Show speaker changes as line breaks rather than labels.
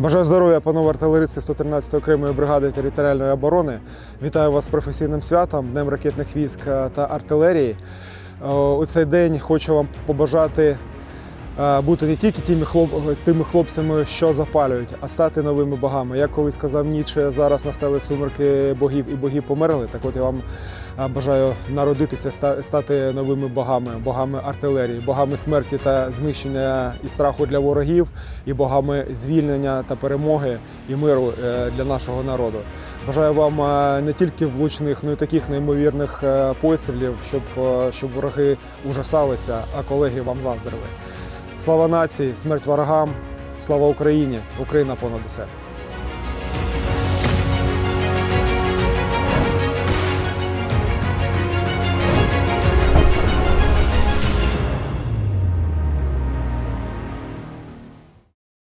Бажаю здоров'я, панове артилеристи 113 окремої бригади територіальної оборони. Вітаю вас з професійним святом, Днем ракетних військ е, та артилерії. Е, У цей день хочу вам побажати бути не тільки тими, хлоп... тими хлопцями, що запалюють, а стати новими богами. Як колись сказав Ніче, зараз настали сумерки богів і боги померли. Так от я вам е, бажаю народитися, стати новими богами, богами артилерії, богами смерті та знищення і страху для ворогів, і богами звільнення та перемоги і миру е, для нашого народу. Бажаю вам е, не тільки влучних, але й таких неймовірних е, пострілів, щоб, е, щоб вороги ужасалися, а колеги вам заздрили. Слава нації, смерть ворогам, слава Україні! Україна понад усе!